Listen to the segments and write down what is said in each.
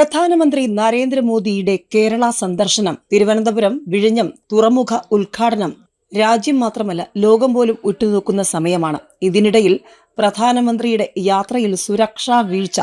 പ്രധാനമന്ത്രി നരേന്ദ്രമോദിയുടെ കേരള സന്ദർശനം തിരുവനന്തപുരം വിഴിഞ്ഞം തുറമുഖ ഉദ്ഘാടനം. രാജ്യം മാത്രമല്ല ലോകം പോലും ഉറ്റുനോക്കുന്ന സമയമാണ്. ഇതിനിടയിൽ പ്രധാനമന്ത്രിയുടെ യാത്രയിൽ സുരക്ഷാ വീഴ്ച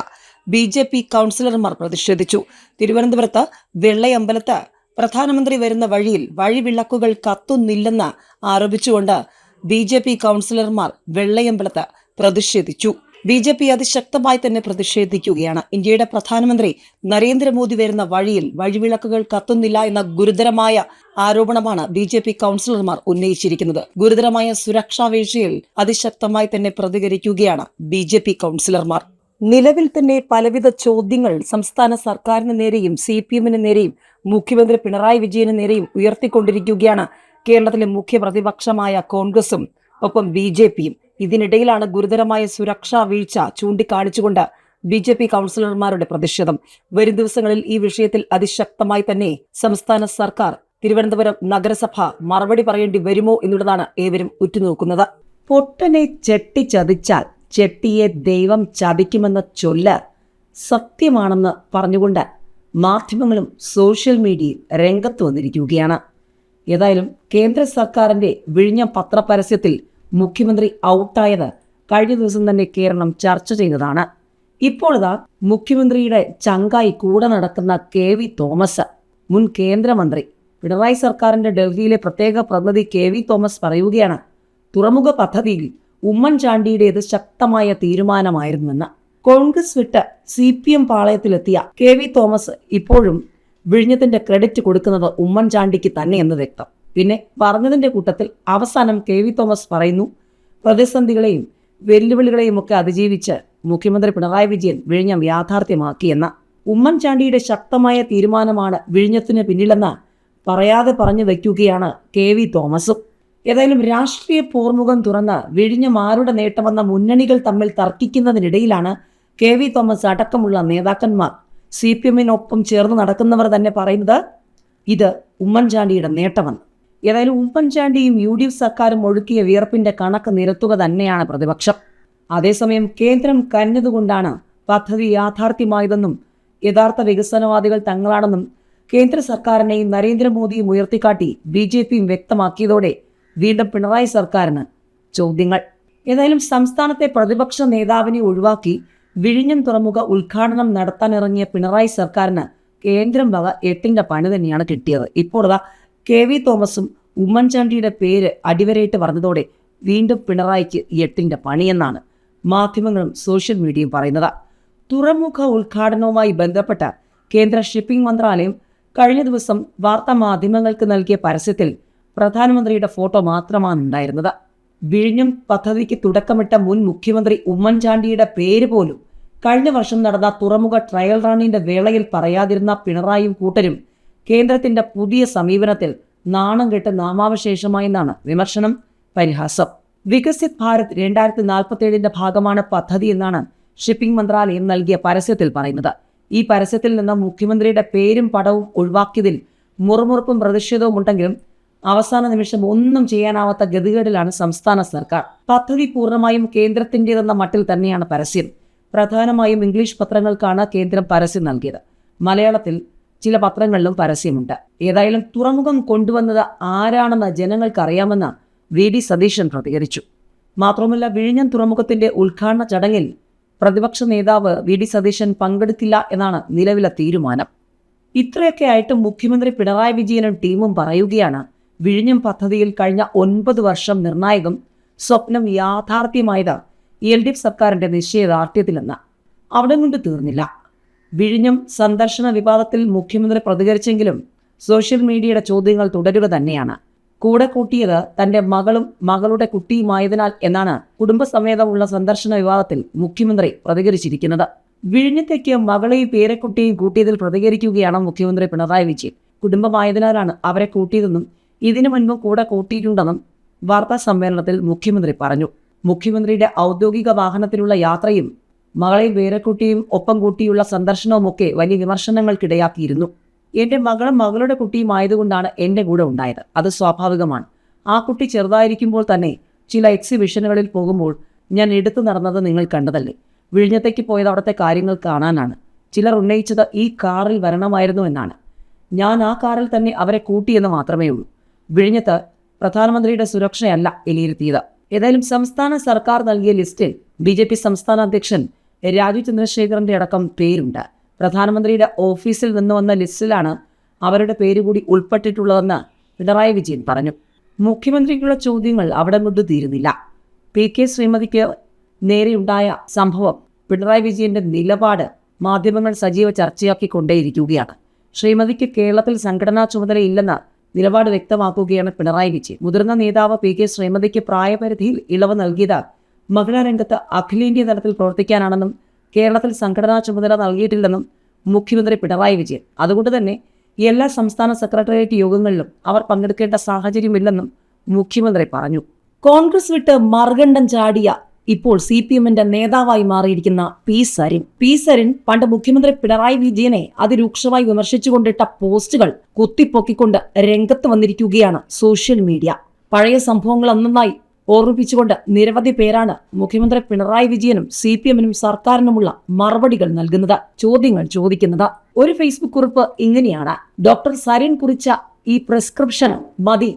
ബി ജെ പി കൗൺസിലർമാർ പ്രതിഷേധിച്ചു. തിരുവനന്തപുരത്ത് വെള്ളയമ്പലത്ത് പ്രധാനമന്ത്രി വരുന്ന വഴിയിൽ വഴിവിളക്കുകൾ കത്തുന്നില്ലെന്ന് ആരോപിച്ചുകൊണ്ട് ബി ജെ പി കൗൺസിലർമാർ വെള്ളയമ്പലത്ത് പ്രതിഷേധിച്ചു. ബി ജെ പി അതിശക്തമായി തന്നെ പ്രതിഷേധിക്കുകയാണ്. ഇന്ത്യയുടെ പ്രധാനമന്ത്രി നരേന്ദ്രമോദി വരുന്ന വഴിയിൽ വഴിവിളക്കുകൾ കത്തുന്നില്ല എന്ന ഗുരുതരമായ ആരോപണമാണ് ബി ജെ പി കൗൺസിലർമാർ ഉന്നയിച്ചിരിക്കുന്നത്. ഗുരുതരമായ സുരക്ഷാ വീഴ്ചയിൽ അതിശക്തമായി തന്നെ പ്രതികരിക്കുകയാണ് ബി ജെ പി കൗൺസിലർമാർ. നിലവിൽ തന്നെ പലവിധ ചോദ്യങ്ങൾ സംസ്ഥാന സർക്കാരിന് നേരെയും സി പി എമ്മിന് നേരെയും മുഖ്യമന്ത്രി പിണറായി വിജയന് നേരെയും ഉയർത്തിക്കൊണ്ടിരിക്കുകയാണ് കേരളത്തിലെ മുഖ്യ പ്രതിപക്ഷമായ കോൺഗ്രസും ഒപ്പം ബി ജെ പിയും. ഇതിനിടയിലാണ് ഗുരുതരമായ സുരക്ഷാ വീഴ്ച ചൂണ്ടിക്കാണിച്ചുകൊണ്ട് ബി ജെ പി കൗൺസിലർമാരുടെ പ്രതിഷേധം. വരും ദിവസങ്ങളിൽ ഈ വിഷയത്തിൽ അതിശക്തമായി തന്നെ സംസ്ഥാന സർക്കാർ തിരുവനന്തപുരം നഗരസഭ മറുപടി പറയേണ്ടി വരുമോ എന്നുള്ളതാണ് ഏവരും ഉറ്റുനോക്കുന്നത്. പൊട്ടനെ ചെട്ടി ചതിച്ചാൽ ചെട്ടിയെ ദൈവം ചതിക്കുമെന്ന ചൊല്ല് സത്യമാണെന്ന് പറഞ്ഞുകൊണ്ട് മാധ്യമങ്ങളും സോഷ്യൽ മീഡിയയിൽ രംഗത്ത് വന്നിരിക്കുകയാണ്. ഏതായാലും കേന്ദ്ര സർക്കാരിന്റെ വിഴിഞ്ഞ പത്രപരസ്യത്തിൽ മുഖ്യമന്ത്രി ഔട്ടായത് കഴിഞ്ഞ ദിവസം തന്നെ കേരളം ചർച്ച ചെയ്തതാണ്. ഇപ്പോൾ മുഖ്യമന്ത്രിയുടെ ചങ്കായി കൂടെ നടക്കുന്ന കെ വി തോമസ് മുൻ കേന്ദ്രമന്ത്രി. പിണറായി സർക്കാരിന്റെ ഡൽഹിയിലെ പ്രത്യേക പ്രതിനിധി കെ വി തോമസ് പറയുകയാണ് തുറമുഖ പദ്ധതിയിൽ ഉമ്മൻചാണ്ടിയുടേത് ശക്തമായ തീരുമാനമായിരുന്നുവെന്ന്. കോൺഗ്രസ് വിട്ട് സി പി എം പാളയത്തിലെത്തിയ കെ വി തോമസ് ഇപ്പോഴും വിഴിഞ്ഞത്തിന്റെ ക്രെഡിറ്റ് കൊടുക്കുന്നത് ഉമ്മൻചാണ്ടിക്ക് തന്നെ എന്ന് വ്യക്തം. പിന്നെ പറഞ്ഞതിന്റെ കൂട്ടത്തിൽ അവസാനം കെ വി തോമസ് പറയുന്നു പ്രതിസന്ധികളെയും വെല്ലുവിളികളെയും ഒക്കെ അതിജീവിച്ച് മുഖ്യമന്ത്രി പിണറായി വിജയൻ വിഴിഞ്ഞം യാഥാർത്ഥ്യമാക്കിയെന്ന ഉമ്മൻചാണ്ടിയുടെ ശക്തമായ തീരുമാനമാണ് വിഴിഞ്ഞത്തിന് പിന്നിലെന്ന് പറയാതെ പറഞ്ഞു വയ്ക്കുകയാണ് കെ വി തോമസും. ഏതായാലും രാഷ്ട്രീയ പോർമുഖം തുറന്ന് വിഴിഞ്ഞം ആരുടെ നേട്ടമെന്ന മുന്നണികൾ തമ്മിൽ തർക്കിക്കുന്നതിനിടയിലാണ് കെ വി തോമസ് അടക്കമുള്ള നേതാക്കന്മാർ സി പി എമ്മിനൊപ്പം ചേർന്ന് നടക്കുന്നവർ തന്നെ പറയുന്നത് ഇത് ഉമ്മൻചാണ്ടിയുടെ നേട്ടമെന്ന്. ഏതായാലും ഉമ്മൻചാണ്ടിയും യു ഡി എഫ് സർക്കാരും ഒഴുക്കിയ വിയർപ്പിന്റെ കണക്ക് നിരത്തുക തന്നെയാണ് പ്രതിപക്ഷം. അതേസമയം കേന്ദ്രം കരഞ്ഞതുകൊണ്ടാണ് പദ്ധതി യാഥാർത്ഥ്യമായതെന്നും യഥാർത്ഥ വികസനവാദികൾ തങ്ങളാണെന്നും കേന്ദ്ര സർക്കാരിനെയും നരേന്ദ്രമോദിയും ഉയർത്തിക്കാട്ടി ബി ജെ പിയും വ്യക്തമാക്കിയതോടെ വീണ്ടും പിണറായി സർക്കാരിന് ചോദ്യങ്ങൾ. ഏതായാലും സംസ്ഥാനത്തെ പ്രതിപക്ഷ നേതാവിനെ ഒഴിവാക്കി വിഴിഞ്ഞം തുറമുഖ ഉദ്ഘാടനം നടത്താനിറങ്ങിയ പിണറായി സർക്കാരിന് കേന്ദ്രം വക എട്ടിന്റെ പണി തന്നെയാണ് കിട്ടിയത്. ഇപ്പോൾ കെ വി തോമസും ഉമ്മൻചാണ്ടിയുടെ പേര് അടിവരയിട്ട് പറഞ്ഞതോടെ വീണ്ടും പിണറായിക്ക് എട്ടിന്റെ പണിയെന്നാണ് മാധ്യമങ്ങളും സോഷ്യൽ മീഡിയയും പറയുന്നത്. തുറമുഖ ഉദ്ഘാടനവുമായി ബന്ധപ്പെട്ട കേന്ദ്ര ഷിപ്പിംഗ് മന്ത്രാലയം കഴിഞ്ഞ ദിവസം വാർത്താ മാധ്യമങ്ങൾക്ക് നൽകിയ പരസ്യത്തിൽ പ്രധാനമന്ത്രിയുടെ ഫോട്ടോ മാത്രമാണ് ഉണ്ടായിരുന്നത്. വിഴിഞ്ഞം പദ്ധതിക്ക് തുടക്കമിട്ട മുൻ മുഖ്യമന്ത്രി ഉമ്മൻചാണ്ടിയുടെ പേര് പോലും കഴിഞ്ഞ വർഷം നടന്ന തുറമുഖ ട്രയൽ റണ്ണിന്റെ വേളയിൽ പറയാതിരുന്ന പിണറായും കൂട്ടരും കേന്ദ്രത്തിന്റെ പുതിയ സമീപനത്തിൽ നാണം കെട്ട് നാമാവശേഷമായെന്നാണ് വിമർശനം പരിഹാസം. വികസിത് ഭാരത് രണ്ടായിരത്തി നാൽപ്പത്തേഴിന്റെ ഭാഗമാണ് പദ്ധതി എന്നാണ് ഷിപ്പിംഗ് മന്ത്രാലയം നൽകിയ പരസ്യത്തിൽ പറയുന്നത്. ഈ പരസ്യത്തിൽ നിന്ന് മുഖ്യമന്ത്രിയുടെ പേരും പടവും ഒഴിവാക്കിയതിൽ മുറുമുറുപ്പും പ്രതിഷേധവും ഉണ്ടെങ്കിലും അവസാന നിമിഷം ഒന്നും ചെയ്യാനാവാത്ത ഗതികേടിലാണ് സംസ്ഥാന സർക്കാർ. പദ്ധതി പൂർണമായും കേന്ദ്രത്തിന്റെതെന്ന മട്ടിൽ തന്നെയാണ് പരസ്യം. പ്രധാനമായും ഇംഗ്ലീഷ് പത്രങ്ങൾക്കാണ് കേന്ദ്രം പരസ്യം നൽകിയത്. മലയാളത്തിൽ ചില പത്രങ്ങളിലും പരസ്യമുണ്ട്. ഏതായാലും തുറമുഖം കൊണ്ടുവന്നത് ആരാണെന്ന് ജനങ്ങൾക്കറിയാമെന്ന് വി. ഡി. സതീശൻ പ്രതികരിച്ചു. മാത്രമല്ല വിഴിഞ്ഞം തുറമുഖത്തിന്റെ ഉദ്ഘാടന ചടങ്ങിൽ പ്രതിപക്ഷ നേതാവ് വി. ഡി. സതീശൻ പങ്കെടുത്തില്ല എന്നാണ് നിലവിലെ തീരുമാനം. ഇത്രയൊക്കെ ആയിട്ട് മുഖ്യമന്ത്രി പിണറായി വിജയനും ടീമും പറയുകയാണ് വിഴിഞ്ഞം പദ്ധതിയിൽ കഴിഞ്ഞ ഒൻപത് വർഷം നിർണായകം സ്വപ്നം യാഥാർത്ഥ്യമായത് എൽ ഡി എഫ് സർക്കാരിന്റെ നിശ്ചയദാർഢ്യത്തിലെന്ന്. അവിടെ കൊണ്ട് തീർന്നില്ല. വിഴിഞ്ഞം സന്ദർശന വിവാദത്തിൽ മുഖ്യമന്ത്രി പ്രതികരിച്ചെങ്കിലും സോഷ്യൽ മീഡിയയുടെ ചോദ്യങ്ങൾ തുടരുക തന്നെയാണ്. കൂടെ കൂട്ടിയത് തന്റെ മകളും മകളുടെ കുട്ടിയുമായതിനാൽ എന്നാണ് കുടുംബസമേതമുള്ള സന്ദർശന വിവാദത്തിൽ മുഖ്യമന്ത്രി പ്രതികരിച്ചിരിക്കുന്നത്. വിഴിഞ്ഞത്തേക്ക് മകളെയും പേരക്കുട്ടിയെയും കൂട്ടിയതിൽ പ്രതികരിക്കുകയാണ് മുഖ്യമന്ത്രി പിണറായി വിജയൻ. കുടുംബമായതിനാലാണ് അവരെ കൂട്ടിയതെന്നും ഇതിനു മുൻപ് കൂടെ കൂട്ടിയിട്ടുണ്ടെന്നും വാർത്താ സമ്മേളനത്തിൽ മുഖ്യമന്ത്രി പറഞ്ഞു. മുഖ്യമന്ത്രിയുടെ ഔദ്യോഗിക വാഹനത്തിലുള്ള യാത്രയും മകളെയും പേരക്കുട്ടിയും ഒപ്പം കൂട്ടിയുള്ള സന്ദർശനവുമൊക്കെ വലിയ വിമർശനങ്ങൾക്കിടയാക്കിയിരുന്നു. എന്റെ മകളും മകളുടെ കുട്ടിയും ആയതുകൊണ്ടാണ് എന്റെ കൂടെ ഉണ്ടായത്. അത് സ്വാഭാവികമാണ്. ആ കുട്ടി ചെറുതായിരിക്കുമ്പോൾ തന്നെ ചില എക്സിബിഷനുകളിൽ പോകുമ്പോൾ ഞാൻ എടുത്തു നടന്നത് നിങ്ങൾ കണ്ടതല്ലേ? വിഴിഞ്ഞത്തേക്ക് പോയത് അവിടുത്തെ കാര്യങ്ങൾ കാണാനാണ്. ചിലർ ഉന്നയിച്ചത് ഈ കാറിൽ വരണമായിരുന്നു എന്നാണ്. ഞാൻ ആ കാറിൽ തന്നെ അവരെ കൂട്ടിയെന്ന് മാത്രമേ ഉള്ളൂ. വിഴിഞ്ഞത്ത് പ്രധാനമന്ത്രിയുടെ സുരക്ഷയല്ല വിലയിരുത്തിയത്. ഏതായാലും സംസ്ഥാന സർക്കാർ നൽകിയ ലിസ്റ്റിൽ ബി ജെ പി സംസ്ഥാന അധ്യക്ഷൻ രാജു ചന്ദ്രശേഖരന്റെ അടക്കം പേരുണ്ട്. പ്രധാനമന്ത്രിയുടെ ഓഫീസിൽ നിന്ന് വന്ന ലിസ്റ്റിലാണ് അവരുടെ പേര് കൂടി ഉൾപ്പെട്ടിട്ടുള്ളതെന്ന് പിണറായി വിജയൻ പറഞ്ഞു. മുഖ്യമന്ത്രിക്കുള്ള ചോദ്യങ്ങൾ അവിടെ കൊണ്ട് തീരുന്നില്ല. പി കെ ശ്രീമതിക്ക് നേരെയുണ്ടായ സംഭവം പിണറായി വിജയന്റെ നിലപാട് മാധ്യമങ്ങൾ സജീവ ചർച്ചയാക്കിക്കൊണ്ടേയിരിക്കുകയാണ്. ശ്രീമതിക്ക് കേരളത്തിൽ സംഘടനാ ചുമതലയില്ലെന്ന് നിലപാട് വ്യക്തമാക്കുകയാണ് പിണറായി വിജയൻ. മുതിർന്ന നേതാവ് പി കെ ശ്രീമതിക്ക് പ്രായപരിധിയിൽ ഇളവ് നൽകിയത് മഹിളാ രംഗത്ത് അഖിലേന്ത്യാ തലത്തിൽ പ്രവർത്തിക്കാനാണെന്നും കേരളത്തിൽ സംഘടനാ ചുമതല നൽകിയിട്ടില്ലെന്നും മുഖ്യമന്ത്രി പിണറായി വിജയൻ. അതുകൊണ്ട് തന്നെ എല്ലാ സംസ്ഥാന സെക്രട്ടേറിയറ്റ് യോഗങ്ങളിലും അവർ പങ്കെടുക്കേണ്ട സാഹചര്യമില്ലെന്നും മുഖ്യമന്ത്രി പറഞ്ഞു. കോൺഗ്രസ് വിട്ട് മറുകണ്ഠം ചാടിയ ഇപ്പോൾ സി പി എമ്മിന്റെ നേതാവായി മാറിയിരിക്കുന്ന പി സരിൻ. പി സരിൻ പണ്ട് മുഖ്യമന്ത്രി പിണറായി വിജയനെ അതിരൂക്ഷമായി വിമർശിച്ചുകൊണ്ടിട്ട പോസ്റ്റുകൾ കുത്തിപ്പൊക്കിക്കൊണ്ട് രംഗത്ത് വന്നിരിക്കുകയാണ് സോഷ്യൽ മീഡിയ. പഴയ സംഭവങ്ങൾ ഒന്നൊന്നായി ഓർമ്മിപ്പിച്ചുകൊണ്ട് നിരവധി പേരാണ് മുഖ്യമന്ത്രി പിണറായി വിജയനും സി പി എമ്മിനും സർക്കാരിനുമുള്ള മറുപടികൾ നൽകുന്നത് ചോദ്യങ്ങൾ ചോദിക്കുന്നത്. ഒരു ഫേസ്ബുക്ക് കുറിപ്പ് ഇങ്ങനെയാണ്. ഡോക്ടർ സരിൻ കുറിച്ച ഈ പ്രിസ്ക്രിപ്ഷൻ മതി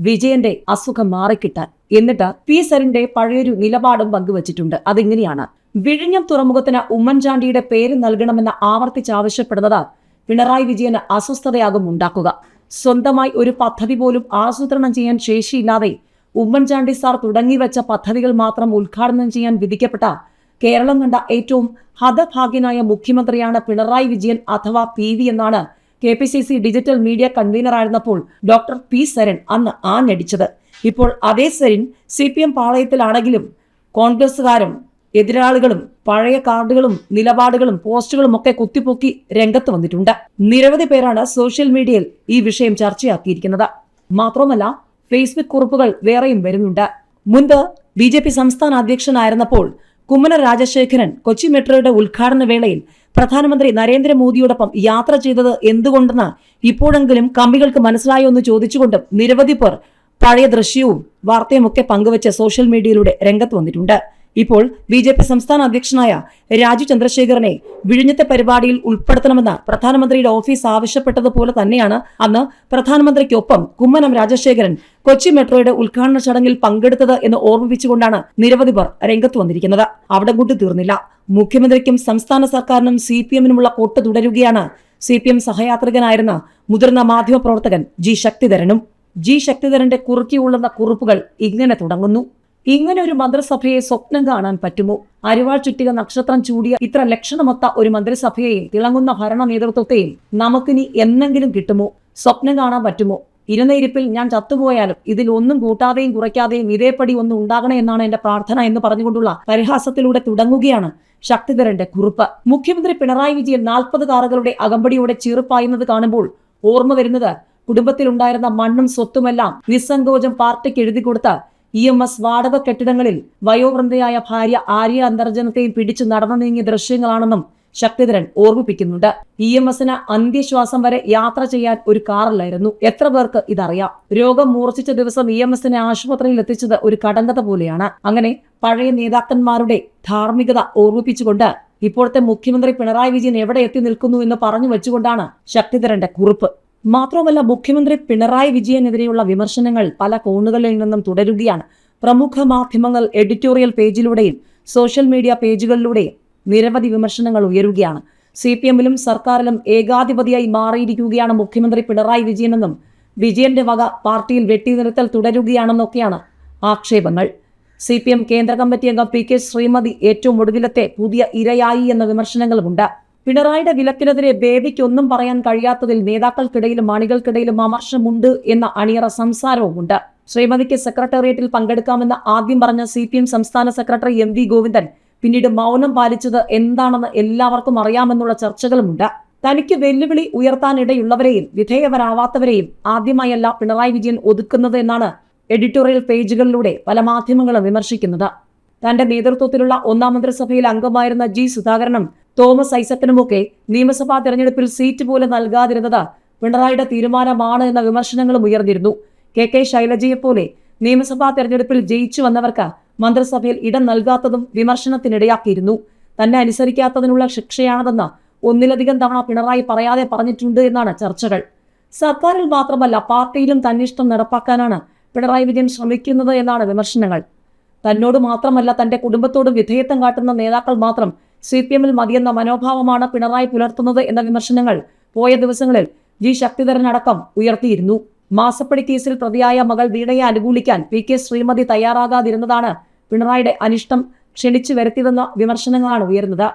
വിജയന്റെ അസുഖം മാറിക്കിട്ടാൻ. എന്നിട്ട് പി സരിന്റെ പഴയൊരു നിലപാടും പങ്കുവച്ചിട്ടുണ്ട്. അതിങ്ങനെയാണ്. വിഴിഞ്ഞം തുറമുഖത്തിന് ഉമ്മൻചാണ്ടിയുടെ പേര് നൽകണമെന്ന് ആവർത്തിച്ചാവശ്യപ്പെടുന്നത് പിണറായി വിജയന് അസ്വസ്ഥതയാകും ഉണ്ടാക്കുക. സ്വന്തമായി ഒരു പദ്ധതി പോലും ആസൂത്രണം ചെയ്യാൻ ശേഷിയില്ലാതെ ഉമ്മൻചാണ്ടി സാർ തുടങ്ങി വെച്ച പദ്ധതികൾ മാത്രം ഉദ്ഘാടനം ചെയ്യാൻ വിധിക്കപ്പെട്ട കേരളം കണ്ട ഏറ്റവും ഹതഭാഗ്യനായ മുഖ്യമന്ത്രിയാണ് പിണറായി വിജയൻ അഥവാ പി വി എന്നാണ് K P C C digital media കൺവീനറായിരുന്നപ്പോൾ doctor P Saran അന്ന് ആഞ്ഞടിച്ചത്. ഇപ്പോൾ അതേ സരിൻ സി പി എം പാളയത്തിലാണെങ്കിലും കോൺഗ്രസ്സുകാരും എതിരാളികളും പഴയ കാർഡുകളും നിലപാടുകളും പോസ്റ്റുകളും ഒക്കെ കുത്തിപ്പൊക്കി രംഗത്ത് വന്നിട്ടുണ്ട്. നിരവധി പേരാണ് സോഷ്യൽ മീഡിയയിൽ ഈ വിഷയം ചർച്ചയാക്കിയിരിക്കുന്നത്. മാത്രമല്ല ഫേസ്ബുക്ക് കുറിപ്പുകൾ വേറെയും വരുന്നുണ്ട്. മുൻപ് ബി ജെ പി സംസ്ഥാന അധ്യക്ഷനായിരുന്നപ്പോൾ കുമ്മന രാജശേഖരൻ കൊച്ചി മെട്രോയുടെ ഉദ്ഘാടന വേളയിൽ പ്രധാനമന്ത്രി നരേന്ദ്രമോദിയോടൊപ്പം യാത്ര ചെയ്തത് എന്തുകൊണ്ടെന്ന് ഇപ്പോഴെങ്കിലും കമ്പികൾക്ക് മനസ്സിലായോ എന്ന് ചോദിച്ചുകൊണ്ടും നിരവധി പേർ പഴയ ദൃശ്യവും വാർത്തയുമൊക്കെ പങ്കുവച്ച് സോഷ്യൽ മീഡിയയിലൂടെ രംഗത്ത് വന്നിട്ടുണ്ട്. ഇപ്പോൾ ബി ജെ പി സംസ്ഥാന അധ്യക്ഷനായ രാജു ചന്ദ്രശേഖരനെ വിഴിഞ്ഞത്തെ പരിപാടിയിൽ ഉൾപ്പെടുത്തണമെന്ന് പ്രധാനമന്ത്രിയുടെ ഓഫീസ് ആവശ്യപ്പെട്ടതുപോലെ തന്നെയാണ് അന്ന് പ്രധാനമന്ത്രിക്കൊപ്പം കുമ്മനം രാജശേഖരൻ കൊച്ചി മെട്രോയുടെ ഉദ്ഘാടന ചടങ്ങിൽ പങ്കെടുത്തത് എന്ന് ഓർമ്മിപ്പിച്ചുകൊണ്ടാണ് നിരവധി പേർ രംഗത്ത് വന്നിരിക്കുന്നത്. അവിടെ കൊണ്ട് തീർന്നില്ല. മുഖ്യമന്ത്രിക്കും സംസ്ഥാന സർക്കാരിനും സി പി എമ്മിനുമുള്ള കൊട്ട് തുടരുകയാണ്. സി പി എം സഹയാത്രികനായിരുന്ന മുതിർന്ന മാധ്യമപ്രവർത്തകൻ ജി ശക്തിധരനും. ജി ശക്തിധരന്റെ കുറുക്കിയുള്ളുന്ന കുറിപ്പുകൾ ഇങ്ങനെ തുടങ്ങുന്നു. ഇങ്ങനെ ഒരു മന്ത്രിസഭയെ സ്വപ്നം കാണാൻ പറ്റുമോ? അരിവാൾ ചുറ്റിക നക്ഷത്രം ചൂടിയ ഇത്ര ലക്ഷണമൊത്ത ഒരു മന്ത്രിസഭയെയും തിളങ്ങുന്ന ഭരണ നേതൃത്വത്തെയും നമുക്കിനി എന്നെങ്കിലും കിട്ടുമോ? സ്വപ്നം കാണാൻ പറ്റുമോ? ഇരുന്നിരിപ്പിൽ ഞാൻ ചത്തുപോയാലും ഇതിൽ ഒന്നും കൂട്ടാതെയും കുറയ്ക്കാതെയും ഇതേപടി ഒന്നും ഉണ്ടാകണേ എന്നാണ് എന്റെ പ്രാർത്ഥന എന്ന് പറഞ്ഞുകൊണ്ടുള്ള പരിഹാസത്തിലൂടെ തുടങ്ങുകയാണ് ശക്തിധരന്റെ കുറിപ്പ്. മുഖ്യമന്ത്രി പിണറായി വിജയൻ നാൽപ്പത് കാറുകളുടെ അകമ്പടിയോടെ ചീർപ്പായുന്നത് കാണുമ്പോൾ ഓർമ്മ വരുന്നത് കുടുംബത്തിലുണ്ടായിരുന്ന മണ്ണും സ്വത്തുമെല്ലാം നിസ്സങ്കോചം പാർട്ടിക്ക് എഴുതി കൊടുത്ത ഇ എം എസ് വാടക കെട്ടിടങ്ങളിൽ വയോവൃന്ദയായ ഭാര്യ ആര്യ അന്തർജനത്തെയും പിടിച്ചു നടന്നു നീങ്ങിയ ദൃശ്യങ്ങളാണെന്നും ശക്തിധരൻ ഓർമ്മിപ്പിക്കുന്നുണ്ട്. ഇ എം എസിന് അന്ത്യശ്വാസം വരെ യാത്ര ചെയ്യാൻ ഒരു കാറിലായിരുന്നു. എത്ര പേർക്ക് ഇതറിയാം. രോഗം മൂർച്ഛിച്ച ദിവസം ഇ എം എസിനെ ആശുപത്രിയിൽ എത്തിച്ചത് ഒരു കടങ്കഥ പോലെയാണ്. അങ്ങനെ പഴയ നേതാക്കന്മാരുടെ ധാർമ്മികത ഓർമ്മിപ്പിച്ചുകൊണ്ട് ഇപ്പോഴത്തെ മുഖ്യമന്ത്രി പിണറായി വിജയൻ എവിടെ എത്തി നിൽക്കുന്നു എന്ന് പറഞ്ഞു വെച്ചുകൊണ്ടാണ് ശക്തിധരന്റെ കുറിപ്പ്. മാത്രവുമല്ല മുഖ്യമന്ത്രി പിണറായി വിജയനെതിരെയുള്ള വിമർശനങ്ങൾ പല കോണുകളിൽ നിന്നും തുടരുകയാണ്. പ്രമുഖ മാധ്യമങ്ങൾ എഡിറ്റോറിയൽ പേജിലൂടെയും സോഷ്യൽ മീഡിയ പേജുകളിലൂടെയും നിരവധി വിമർശനങ്ങൾ ഉയരുകയാണ്. സി പി എമ്മിലും സർക്കാരിലും ഏകാധിപതിയായി മാറിയിരിക്കുകയാണ് മുഖ്യമന്ത്രി പിണറായി വിജയനെന്നും വിജയന്റെ വക പാർട്ടിയിൽ വെട്ടിനിർത്തൽ തുടരുകയാണെന്നൊക്കെയാണ് ആക്ഷേപങ്ങൾ. സി പി എം കേന്ദ്ര കമ്മിറ്റി അംഗം പി കെ ശ്രീമതി ഏറ്റവും ഒടുവിലത്തെ പുതിയ ഇരയായി എന്ന വിമർശനങ്ങളുമുണ്ട്. പിണറായിയുടെ വിലക്കിനെതിരെ ബേബിക്ക് ഒന്നും പറയാൻ കഴിയാത്തതിൽ നേതാക്കൾക്കിടയിലും അണികൾക്കിടയിലും അമർഷമുണ്ട് എന്ന അണിയറ സംസാരവുമുണ്ട്. ശ്രീമതിക്ക് സെക്രട്ടേറിയറ്റിൽ പങ്കെടുക്കാമെന്ന് ആദ്യം പറഞ്ഞ സി പി എം സംസ്ഥാന സെക്രട്ടറി എം വി ഗോവിന്ദൻ പിന്നീട് മൗനം പാലിച്ചത് എന്താണെന്ന് എല്ലാവർക്കും അറിയാമെന്നുള്ള ചർച്ചകളുമുണ്ട്. തനിക്ക് വെല്ലുവിളി ഉയർത്താനിടയുള്ളവരെയും വിധേയവരാവാത്തവരെയും ആദ്യമായല്ല പിണറായി വിജയൻ ഒതുക്കുന്നത് എന്നാണ് എഡിറ്റോറിയൽ പേജുകളിലൂടെ പല മാധ്യമങ്ങളും വിമർശിക്കുന്നത്. തന്റെ നേതൃത്വത്തിലുള്ള ഒന്നാം മന്ത്രിസഭയിൽ അംഗമായിരുന്ന ജി സുധാകരനും തോമസ് ഐസക്കിനുമൊക്കെ നിയമസഭാ തെരഞ്ഞെടുപ്പിൽ സീറ്റ് പോലും നൽകാതിരുന്നത് പിണറായിയുടെ തീരുമാനമാണ് എന്ന വിമർശനങ്ങളും ഉയർന്നിരുന്നു. കെ കെ ശൈലജയെ പോലെ നിയമസഭാ തെരഞ്ഞെടുപ്പിൽ ജയിച്ചു വന്നവർക്ക് മന്ത്രിസഭയിൽ ഇടം നൽകാത്തതും വിമർശനത്തിനിടയാക്കിയിരുന്നു. തന്നെ അനുസരിക്കാത്തതിനുള്ള ശിക്ഷയാണതെന്ന് ഒന്നിലധികം തവണ പിണറായി പറയാതെ പറഞ്ഞിട്ടുണ്ട് എന്നാണ് ചർച്ചകൾ. സർക്കാരിൽ മാത്രമല്ല പാർട്ടിയിലും തന്നിഷ്ടം നടപ്പാക്കാനാണ് പിണറായി വിജയൻ ശ്രമിക്കുന്നത് എന്നാണ് വിമർശനങ്ങൾ. തന്നോട് മാത്രമല്ല തന്റെ കുടുംബത്തോടും വിധേയത്വം കാട്ടുന്ന നേതാക്കൾ മാത്രം സി പി എമ്മിൽ മതിയെന്ന മനോഭാവമാണ് പിണറായി പുലർത്തുന്നത് എന്ന വിമർശനങ്ങൾ പോയ ദിവസങ്ങളിൽ ജി ശക്തിധരനടക്കം ഉയർത്തിയിരുന്നു. മാസപ്പടി കേസിൽ പ്രതിയായ മകൾ വീണയെ അനുകൂലിക്കാൻ പി കെ ശ്രീമതി തയ്യാറാകാതിരുന്നതാണ് പിണറായിയുടെ അനിഷ്ടം ക്ഷണിച്ചു വരുത്തിയതെന്ന വിമർശനങ്ങളാണ് ഉയർന്നത്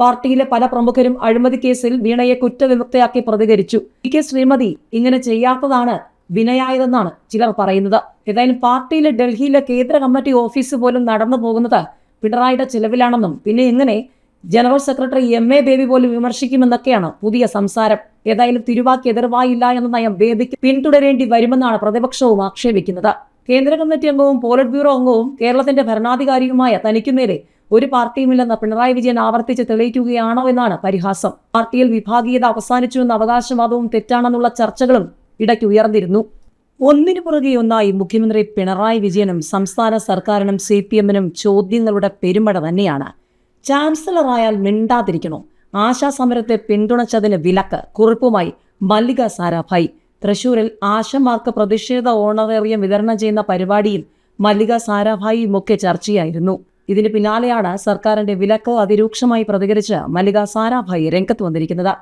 പാർട്ടിയിലെ പല പ്രമുഖരും അഴിമതി കേസിൽ വീണയെ കുറ്റവിമുക്തയാക്കി പ്രതികരിച്ചു. പി കെ ശ്രീമതി ഇങ്ങനെ ചെയ്യാത്തതാണ് വിനയായതെന്നാണ് ചിലർ പറയുന്നത്. ഏതായാലും പാർട്ടിയിലെ ഡൽഹിയിലെ കേന്ദ്ര കമ്മിറ്റി ഓഫീസ് പോലും നടന്നു പോകുന്നത് പിണറായിയുടെ ചിലവിലാണെന്നും പിന്നെ എങ്ങനെ general secretary M A Baby പോലും വിമർശിക്കുമെന്നൊക്കെയാണ് പുതിയ സംസാരം. ഏതായാലും തിരുവാക്ക് എതിർവായില്ല എന്ന നയം ബേബിക്ക് പിന്തുടരേണ്ടി വരുമെന്നാണ് പ്രതിപക്ഷവും ആക്ഷേപിക്കുന്നത്. കേന്ദ്ര കമ്മിറ്റി അംഗവും പോളിറ്റ് ബ്യൂറോ അംഗവും കേരളത്തിന്റെ ഭരണാധികാരിയുമായ തനിക്കുമേലെ ഒരു പാർട്ടിയുമില്ലെന്ന് പിണറായി വിജയൻ ആവർത്തിച്ച് തെളിയിക്കുകയാണോ എന്നാണ് പരിഹാസം. പാർട്ടിയിൽ വിഭാഗീയത അവസാനിച്ചു എന്ന അവകാശവാദവും തെറ്റാണെന്നുള്ള ചർച്ചകളും ഇടയ്ക്ക് ഉയർന്നിരുന്നു. ഒന്നിനു പുറകെ ഒന്നായി മുഖ്യമന്ത്രി പിണറായി വിജയനും സംസ്ഥാന സർക്കാരിനും സി പി എമ്മിനും ചോദ്യങ്ങളുടെ പെരുമഴ തന്നെയാണ്. ചാൻസലറായാൽ മിണ്ടാതിരിക്കണോ? ആശാസമരത്തെ പിന്തുണച്ചതിന് വിലക്ക് കുറിപ്പുമായി മല്ലിക സാരാഭായ്. തൃശൂരിൽ ആശമാർക്ക് പ്രതിഷേധ ഓണറേറിയം വിതരണം ചെയ്യുന്ന പരിപാടിയിൽ മല്ലിക മുഖ്യ ചർച്ചയായിരുന്നു. ഇതിന് പിന്നാലെയാണ് സർക്കാരിന്റെ വിലക്ക് അതിരൂക്ഷമായി പ്രതികരിച്ച് മല്ലിക സാരാഭായി രംഗത്ത് വന്നിരിക്കുന്നത്.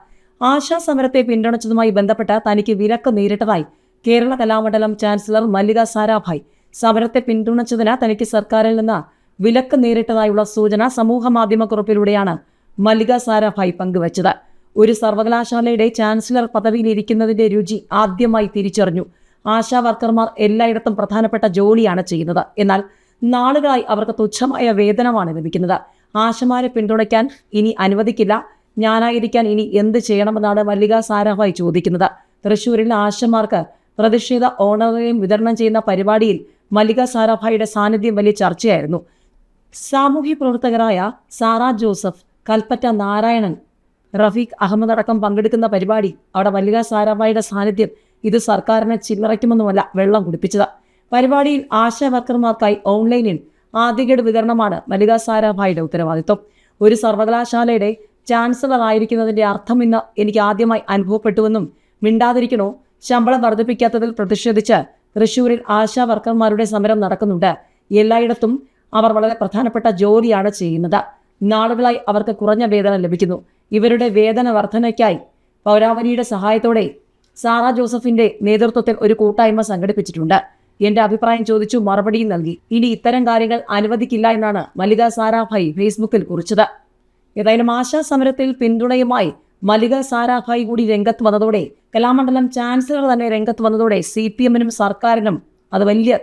ആശാ സമരത്തെ പിന്തുണച്ചതുമായി ബന്ധപ്പെട്ട് തനിക്ക് വിലക്ക് നേരിട്ടതായി കേരള കലാമണ്ഡലം ചാൻസലർ മല്ലിക സാരാഭായ്. സമരത്തെ പിന്തുണച്ചതിന് തനിക്ക് സർക്കാരിൽ നിന്ന് വിലക്ക് നേരിട്ടതായുള്ള സൂചന സമൂഹ മാധ്യമക്കുറിപ്പിലൂടെയാണ് മല്ലിക സാരാഭായ് പങ്കുവച്ചത്. ഒരു സർവകലാശാലയുടെ ചാൻസലർ പദവിയിലിരിക്കുന്നതിന്റെ രുചി ആദ്യമായി തിരിച്ചറിഞ്ഞു. ആശാ വർക്കർമാർ എല്ലായിടത്തും പ്രധാനപ്പെട്ട ജോലിയാണ് ചെയ്യുന്നത്. എന്നാൽ നാളുകളായി അവർക്ക് തുച്ഛമായ വേതനമാണ് ലഭിക്കുന്നത്. ആശമാരെ പിന്തുണയ്ക്കാൻ ഇനി അനുവദിക്കില്ല. ഞാനായിരിക്കാൻ ഇനി എന്ത് ചെയ്യണമെന്നാണ് മല്ലിക സാരാഭായ് ചോദിക്കുന്നത്. തൃശൂരിൽ ആശമാർക്ക് പ്രതിഷേധ ഓണറേറിയം വിതരണം ചെയ്യുന്ന പരിപാടിയിൽ മല്ലിക സാരാഭായിയുടെ സാന്നിധ്യം വലിയ ചർച്ചയായിരുന്നു. സാമൂഹ്യ പ്രവർത്തകരായ സാറ ജോസഫ് കൽപ്പറ്റ നാരായണൻ റഫീഖ് അഹമ്മദ് അടക്കം പങ്കെടുക്കുന്ന പരിപാടി അവിടെ മല്ലിക സാരാഭായിയുടെ സാന്നിധ്യം ഇത് സർക്കാരിനെ ചില്ലറയ്ക്കുമെന്നുമല്ല വെള്ളം കുടിപ്പിച്ചത്. പരിപാടിയിൽ ആശാ വർക്കർമാർക്കായി ഓൺലൈനിൽ ആദ്യഗഡ് വിതരണമാണ് മല്ലിക സാരാഭായിയുടെ ഉത്തരവാദിത്വം. ഒരു സർവകലാശാലയുടെ ചാൻസലർ ആയിരിക്കുന്നതിന്റെ അർത്ഥം ഇന്ന് എനിക്ക് ആദ്യമായി അനുഭവപ്പെട്ടുവെന്നും മിണ്ടാതിരിക്കണോ? ശമ്പളം വർദ്ധിപ്പിക്കാത്തതിൽ പ്രതിഷേധിച്ച് തൃശൂരിൽ ആശാ വർക്കർമാരുടെ സമരം നടക്കുന്നുണ്ട്. എല്ലായിടത്തും അവർ വളരെ പ്രധാനപ്പെട്ട ജോലിയാണ് ചെയ്യുന്നത്. നാളുകളായി അവർക്ക് കുറഞ്ഞ വേതനം ലഭിക്കുന്നു. ഇവരുടെ വേതന വർധനയ്ക്കായി പൗരാവലിയുടെ സഹായത്തോടെ സാറ ജോസഫിന്റെ നേതൃത്വത്തിൽ ഒരു കൂട്ടായ്മ സംഘടിപ്പിച്ചിട്ടുണ്ട്. എന്റെ അഭിപ്രായം ചോദിച്ചു മറുപടിയും നൽകി. ഇനി ഇത്തരം കാര്യങ്ങൾ അനുവദിക്കില്ല എന്നാണ് മല്ലിക സാരാഭായ് ഫേസ്ബുക്കിൽ കുറിച്ചത്. ഏതായാലും ആശാ സമരത്തിൽ പിന്തുണയുമായി മല്ലിക സാരാഭായ് കൂടി രംഗത്ത് വന്നതോടെ കലാമണ്ഡലം ചാൻസലർ തന്നെ രംഗത്ത് വന്നതോടെ സി പി എമ്മിനും സർക്കാരിനും അത് വലിയ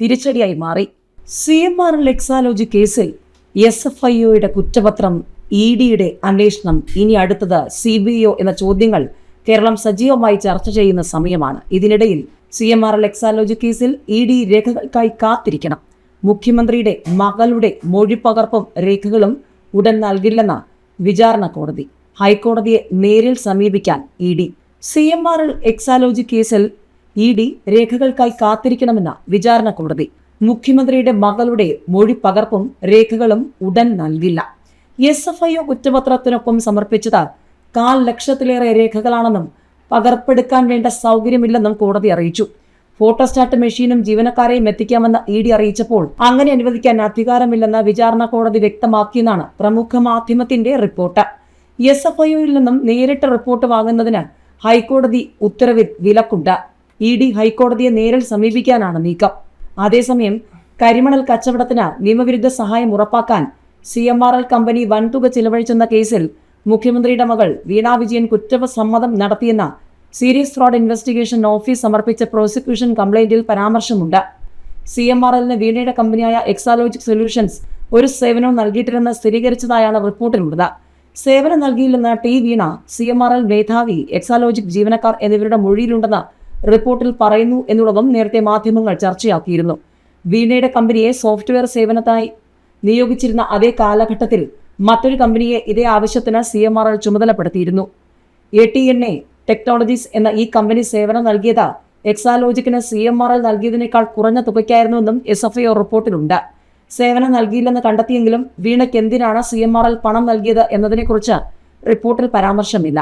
തിരിച്ചടിയായി മാറി. സി എം ആർ ലെക്സാലോജി കേസിൽ എസ് എഫ് ഐ ഒയുടെ കുറ്റപത്രം ഇ ഡിയുടെ അന്വേഷണം ഇനി അടുത്തത് സി ബി ഒ എന്ന ചോദ്യങ്ങൾ കേരളം സജീവമായി ചർച്ച ചെയ്യുന്ന സമയമാണ്. ഇതിനിടയിൽ സി എം ആർ എക്സാലോജി കേസിൽ ഇ ഡി രേഖകൾക്കായി കാത്തിരിക്കണം. മുഖ്യമന്ത്രിയുടെ മകളുടെ മൊഴിപ്പകർപ്പും രേഖകളും ഉടൻ നൽകില്ലെന്ന വിചാരണ കോടതി. ഹൈക്കോടതിയെ നേരിൽ സമീപിക്കാൻ E D. C M R Exalogic കേസിൽ ഇ ഡി രേഖകൾക്കായി കാത്തിരിക്കണമെന്ന വിചാരണ കോടതി. മുഖ്യമന്ത്രിയുടെ മകളുടെ മൊഴി പകർപ്പും രേഖകളും ഉടൻ നൽകില്ല. എസ് എഫ് ഐ ഒ കുറ്റപത്രത്തിനൊപ്പം സമർപ്പിച്ചത് കാൽ ലക്ഷത്തിലേറെ രേഖകളാണെന്നും പകർപ്പെടുക്കാൻ വേണ്ട സൗകര്യമില്ലെന്നും കോടതി അറിയിച്ചു. ഫോട്ടോസ്റ്റാറ്റ് മെഷീനും ജീവനക്കാരെയും എത്തിക്കാമെന്ന് ഇ ഡി അറിയിച്ചപ്പോൾ അങ്ങനെ അനുവദിക്കാൻ അധികാരമില്ലെന്ന് വിചാരണ കോടതി വ്യക്തമാക്കിയെന്നാണ് പ്രമുഖ മാധ്യമത്തിന്റെ റിപ്പോർട്ട്. എസ് എഫ് ഐ ഒയിൽ നിന്നും നേരിട്ട് റിപ്പോർട്ട് വാങ്ങുന്നതിന് ഹൈക്കോടതി ഉത്തരവിൽ വിലക്കുണ്ട്. ഇ ഡി ഹൈക്കോടതിയെ നേരിൽ സമീപിക്കാനാണ് നീക്കം. അതേസമയം കരിമണൽ കച്ചവടത്തിന് നിയമവിരുദ്ധ സഹായം ഉറപ്പാക്കാൻ C M R L company വൻതുക ചിലവഴിച്ചെന്ന കേസിൽ മുഖ്യമന്ത്രിയുടെ മകൾ വീണ വിജയൻ കുറ്റസമ്മതം നടത്തിയെന്ന സീരിയസ് ഫ്രോഡ് ഇൻവെസ്റ്റിഗേഷൻ ഓഫീസ് സമർപ്പിച്ച പ്രോസിക്യൂഷൻ കംപ്ലൈന്റിൽ പരാമർശമുണ്ട്. സി എം ആർ എല്ലിന് വീണയുടെ കമ്പനിയായ എക്സാലോജിക് സൊല്യൂഷൻസ് ഒരു സേവനവും നൽകിയിട്ടില്ലെന്ന് സ്ഥിരീകരിച്ചതായാണ് റിപ്പോർട്ടിലുള്ളത്. സേവനം നൽകിയില്ലെന്ന് T Veena C M R L മേധാവി എക്സാലോജിക് ജീവനക്കാർ എന്നിവരുടെ മൊഴിയിലുണ്ടെന്ന് റിപ്പോർട്ടിൽ പറയുന്നു എന്നുള്ളതും നേരത്തെ മാധ്യമങ്ങൾ ചർച്ചയാക്കിയിരുന്നു. വീണയുടെ കമ്പനിയെ സോഫ്റ്റ്വെയർ സേവനത്തായി നിയോഗിച്ചിരുന്ന അതേ കാലഘട്ടത്തിൽ മറ്റൊരു കമ്പനിയെ ഇതേ ആവശ്യത്തിന് C M R L ചുമതലപ്പെടുത്തിയിരുന്നു. A T N A technologies എന്ന ഈ കമ്പനി സേവനം നൽകിയത് എക്സാലോജിക്കിന് സി എം ആർ എൽ നൽകിയതിനേക്കാൾ കുറഞ്ഞ തുകയ്ക്കായിരുന്നുവെന്നും എസ് എഫ് ഐ റിപ്പോർട്ടിലുണ്ട്. സേവനം നൽകിയില്ലെന്ന് കണ്ടെത്തിയെങ്കിലും വീണയ്ക്ക് എന്തിനാണ് സി എം ആർ എൽ പണം നൽകിയത് എന്നതിനെക്കുറിച്ച് റിപ്പോർട്ടിൽ പരാമർശമില്ല.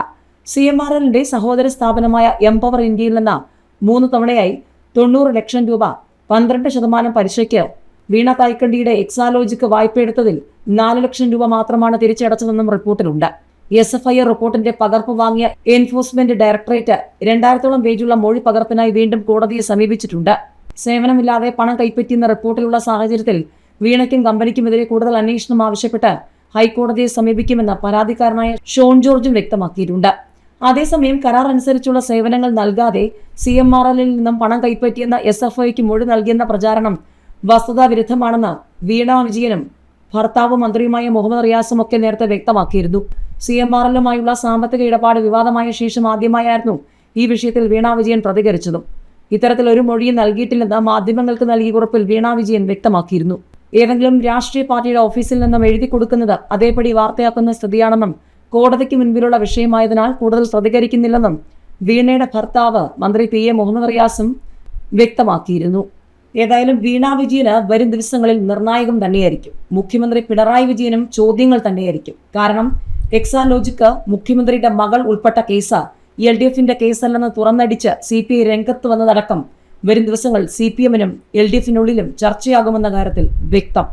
സി എം ആർ എല്ലിന്റെ സഹോദര സ്ഥാപനമായ എംപവർ ഇന്ത്യയിൽ നിന്ന് മൂന്ന് തവണയായി തൊണ്ണൂറ് ലക്ഷം രൂപ പന്ത്രണ്ട് ശതമാനം പലിശയ്ക്ക് വീണ തായ്ക്കണ്ടിയുടെ എക്സാലോജിക്ക് വായ്പയെടുത്തതിൽ നാല് ലക്ഷം രൂപ മാത്രമാണ് തിരിച്ചടച്ചതെന്നും റിപ്പോർട്ടിലുണ്ട്. എസ് എഫ് ഐ റിപ്പോർട്ടിന്റെ പകർപ്പ് വാങ്ങിയ എൻഫോഴ്സ്മെന്റ് ഡയറക്ടറേറ്റ് രണ്ടായിരത്തോളം പേജുള്ള മൊഴി പകർപ്പിനായി വീണ്ടും കോടതിയെ സമീപിച്ചിട്ടുണ്ട്. സേവനമില്ലാതെ പണം കൈപ്പറ്റിയെന്ന റിപ്പോർട്ടിലുള്ള സാഹചര്യത്തിൽ വീണയ്ക്കും കമ്പനിക്കുമെതിരെ കൂടുതൽ അന്വേഷണം ആവശ്യപ്പെട്ട് ഹൈക്കോടതിയെ സമീപിക്കുമെന്ന് പരാതിക്കാരനായ ഷോൺ ജോർജും വ്യക്തമാക്കിയിട്ടുണ്ട്. അതേസമയം കരാർ അനുസരിച്ചുള്ള സേവനങ്ങൾ നൽകാതെ സി എം ആർ എല്ലിൽ നിന്നും പണം കൈപ്പറ്റിയെന്ന എസ് എഫ് ഐക്ക് മൊഴി നൽകിയെന്ന പ്രചാരണം വസ്തുതാ വിരുദ്ധമാണെന്ന് വീണ വിജയനും ഭർത്താവ് മന്ത്രിയുമായ മുഹമ്മദ് റിയാസും ഒക്കെ നേരത്തെ വ്യക്തമാക്കിയിരുന്നു. സി എം ആർ എല്ലുമായുള്ള സാമ്പത്തിക ഇടപാട് വിവാദമായ ശേഷം ആദ്യമായായിരുന്നു ഈ വിഷയത്തിൽ വീണ വിജയൻ പ്രതികരിച്ചതും. ഇത്തരത്തിൽ ഒരു മൊഴിയും നൽകിയിട്ടില്ലെന്ന് മാധ്യമങ്ങൾക്ക് നൽകിയ കുറിപ്പിൽ വീണ വിജയൻ വ്യക്തമാക്കിയിരുന്നു. ഏതെങ്കിലും രാഷ്ട്രീയ പാർട്ടിയുടെ ഓഫീസിൽ നിന്നും എഴുതി കൊടുക്കുന്നത് അതേപടി വാർത്തയാക്കുന്ന സ്ഥിതിയാണെന്നും കോടതിക്ക് മുൻപിലുള്ള വിഷയമായതിനാൽ കൂടുതൽ പ്രതികരിക്കുന്നില്ലെന്നും വീണയുടെ ഭർത്താവ് മന്ത്രി പി എ മുഹമ്മദ് റിയാസും വ്യക്തമാക്കിയിരുന്നു. ഏതായാലും വീണ വിജയന് വരും ദിവസങ്ങളിൽ നിർണായകം തന്നെയായിരിക്കും. മുഖ്യമന്ത്രി പിണറായി വിജയനും ചോദ്യങ്ങൾ തന്നെയായിരിക്കും. കാരണം എക്സാലോജിക്ക് മുഖ്യമന്ത്രിയുടെ മകൾ ഉൾപ്പെട്ട കേസ് എൽ ഡി എഫിന്റെ കേസല്ലെന്ന് തുറന്നടിച്ച് സി പി ഐ രംഗത്ത് വന്നതടക്കം വരും ദിവസങ്ങൾ സി പി എമ്മിനും എൽ ഡി എഫിനുള്ളിലും ചർച്ചയാകുമെന്ന കാര്യത്തിൽ വ്യക്തം.